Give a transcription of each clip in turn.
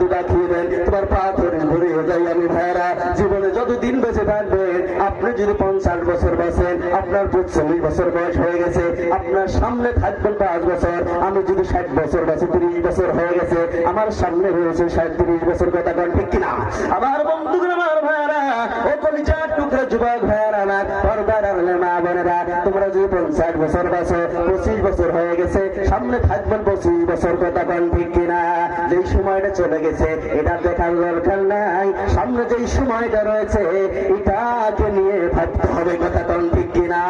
তোমার পা ধরে ধরে যাই আমি ভাইরা। জীবনে যতদিন বেঁচে থাকবেন, আপনি যদি পঞ্চাশ বছর বাঁচেন, আপনার চল্লিশ বছর বয়স হয়ে গেছে। আপনার সামনে থাকবেন পাঁচ বছর, আমি যদি ষাট বছর বাঁচি, তিরিশ বছর হয়ে গেছে, আমার সামনে রয়েছে ষাট, তিরিশ বছর কথা ঠিক কিনা? আমার বোনেরা, তোমরা বছর পঁচিশ বছর হয়ে গেছে, সামনে থাকবেন পঁচিশ বছর কথা কন ঠিক কিনা? সময়টা চলে গেছে, এটা দেখার দরকার নাই। সামনে সময়টা রয়েছে, এটাকে নিয়ে ভাবতে হবে কথা কন ঠিক কিনা?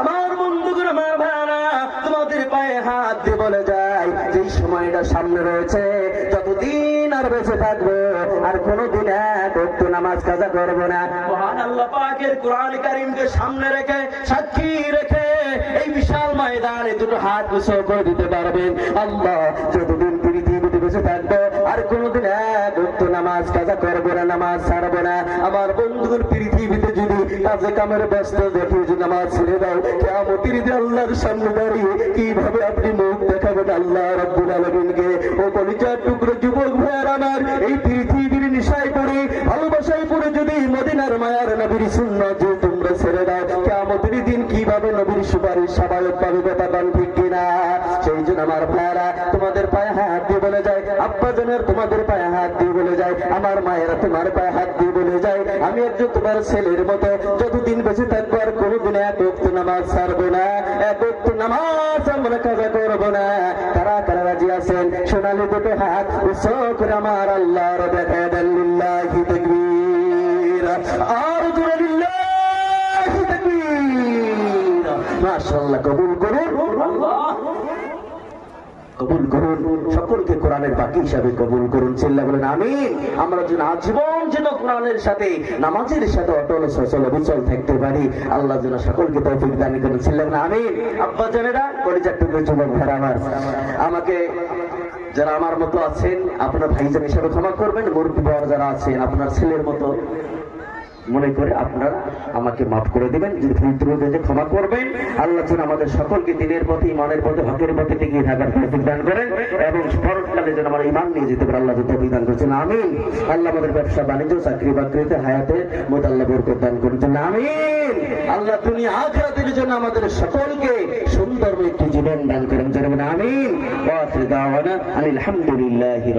আমার বন্ধুগুলো ভাইয়ারা তোমাদের পায়ে হাত দিয়ে বলে যায় যেই সময়টা সামনে রয়েছে, যতদিন আর বেঁচে থাকব। আর কোনোদিন এক একটু নামাজ কাজা করব না। মহান আল্লাহ পাকের কোরআন কারিমকে সামনে রেখে, সাক্ষী রেখে এই বিশাল ময়দানে দুটো হাত উৎসব করে দিতে পারবেন। আল্লাহ, যতদিন পৃথিবীতে বেঁচে থাকব, আর কোনোদিন এক একটু নামাজ কাজা করব না, নামাজ ছাড়বো না। আমার বন্ধুর পৃথিবীতে যদি কাজে কামের ব্যস্ত দেখে যদি নামাজ ছেড়ে দাও কেমন দিন আল্লাহর সামনে দাঁড়িয়ে কীভাবে আপনি মুখ দেখাবেন আল্লাহ রব্বুল আলমিনকে? ও কলিজার টুকরো যুবক ভাইয়ার আমার এই পৃথিবীর নিশায় পড়ে ভালোবাসায় পড়ে যদি মদিনার মায়ার নবীর শূন্য যে তোমরা ছেড়ে দাও কেমন দিন কীভাবে নবীর সুপারিশ স্বাভাবিক পাবে কথা বল ঠিক কিনা? সেই জন্য আমার ভাইয়ারা, তোমাদের পায়ে হাত দিয়ে বলে যায়, আব্বা জনের তোমাদের পায়ে হাত দিয়ে বলে যায়, আমার মায়েরা তোমার পায়ে হাত দিয়ে বলে যায়, আমি একজন তোমার ছেলের মতো, যতদিন বেঁচে থাকব আর কোনোদিন এক অক্ত নামাজ ছাড়বো না, এক অক্ত নামাজ আমরা কাজা করব না। কারা কারা রাজি আছেন? সোনালি দুটো হাত উৎস আমার আল্লাহর দেখা দেন আর জোরে লিল্লাহি তাকবীর সকলকে কোরআনের বাকি হিসাবে কবুল করুন। চিল্লা বলেন আমি আমরা যেন আজীবন যেন কোরআনের সাথে, নামাজের সাথে অটল সচল অবিচল থাকতে পারি। আল্লাহ যেন সকলকে তৌফিক দান করেন। চিল্লা বলেন আমি আব্বা যুবক আমার, আমাকে যারা আমার মতো আছেন, আপনার ভাইজান হিসাবে ক্ষমা করবেন মুরব্বী যারা আছেন, আপনার ছেলের মতো মনে করে আপনারা আমাকে মাফ করে দেবেন ক্ষমা করবেন আল্লাহ আমাদের সকলকে দিনের পথে, ইমানের পথে, হকের পথে টিকিয়ে থাকার তৌফিক দান করেন এবং পরকালে যেন আমরা ইমান নিয়ে যেতে পারে, আল্লাহ তৌফিক দান করেছেন, আমিন। আল্লাহ আমাদের ব্যবসা, বাণিজ্য, চাকরি, বাকরিতে, হায়াতে মোট আল্লাহ বরকত করেছেন আমিন। আল্লাহ তুমি আখরাতের জন্য আমাদের সকলকে সুন্দর একটি জীবন দান করেন যেন আমিন। ওয়া আখির দাওয়ানা আলহামদুলিল্লাহি